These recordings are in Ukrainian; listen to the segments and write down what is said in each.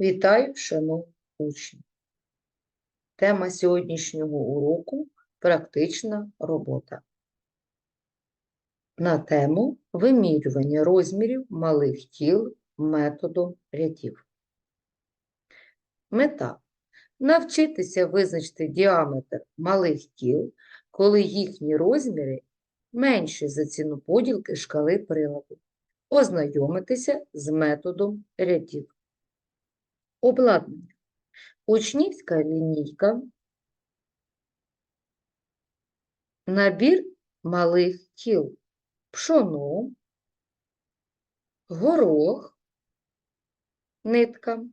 Вітаю, шановні учні! Тема сьогоднішнього уроку практична робота. На тему вимірювання розмірів малих тіл методом рядів. Мета навчитися визначити діаметр малих тіл, коли їхні розміри менші за ціну поділки шкали приладу. Ознайомитися з методом рядів. Обладнання. Учнівська лінійка. Набір малих тіл. Пшоно, горох, нитка.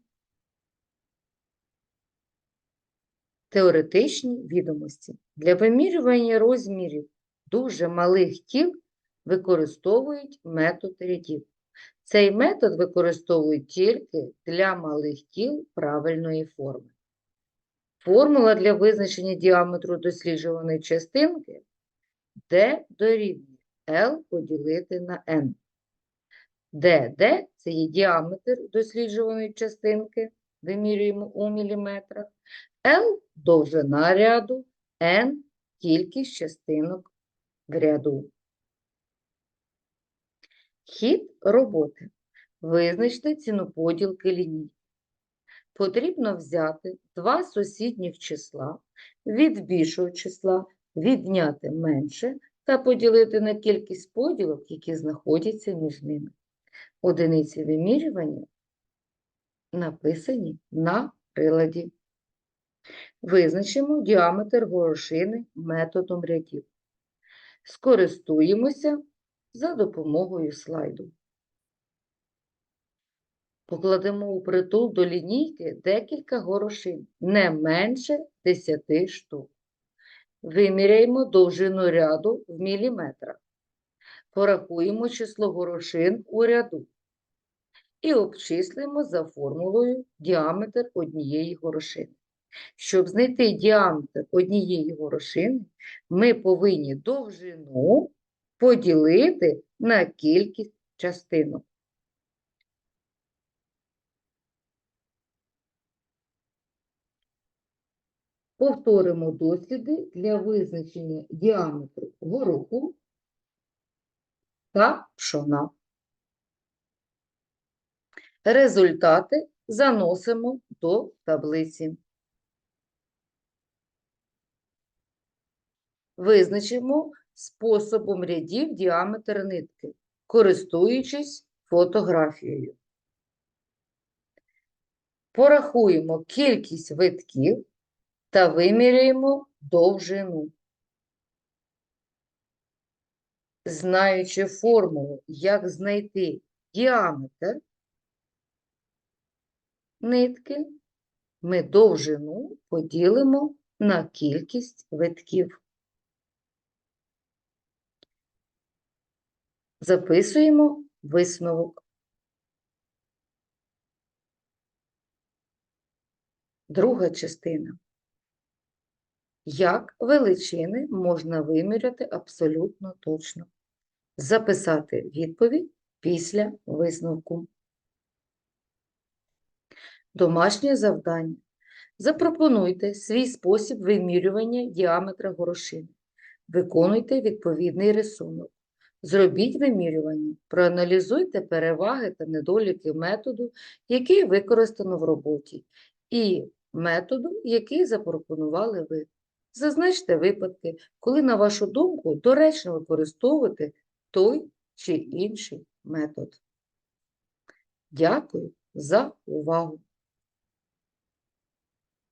Теоретичні відомості. Для вимірювання розмірів дуже малих тіл використовують метод рядів. Цей метод використовують тільки для малих тіл правильної форми. Формула для визначення діаметру досліджуваної частинки D дорівнює L поділити на N. ДД – це є діаметр досліджуваної частинки, вимірюємо у міліметрах. L – довжина ряду, N – кількість частинок в ряду. Хід роботи. Визначте ціну поділки ліній. Потрібно взяти два сусідніх числа, від більшого числа відняти менше та поділити на кількість поділок, які знаходяться між ними. Одиниці вимірювання написані на приладі. Визначимо діаметр горошини методом рядів. Скористуємося за допомогою слайду. Покладемо у притул до лінійки декілька горошин, не менше 10 штук. Виміряємо довжину ряду в міліметрах. Порахуємо число горошин у ряду. І обчислимо за формулою діаметр однієї горошини. Щоб знайти діаметр однієї горошини, ми повинні довжину поділити на кількість частинок. Повторимо досліди для визначення діаметру гороху та пшона. Результати заносимо до таблиці. Визначимо способом рядів діаметр нитки, користуючись фотографією. Порахуємо кількість витків та виміряємо довжину. Знаючи формулу, як знайти діаметр нитки, ми довжину поділимо на кількість витків. Записуємо висновок. Друга частина. Як величини можна виміряти абсолютно точно? Записати відповідь після висновку. Домашнє завдання. Запропонуйте свій спосіб вимірювання діаметра горошини. Виконуйте відповідний рисунок. Зробіть вимірювання, проаналізуйте переваги та недоліки методу, який використано в роботі, і методу, який запропонували ви. Зазначте випадки, коли, на вашу думку, доречно використовувати той чи інший метод. Дякую за увагу!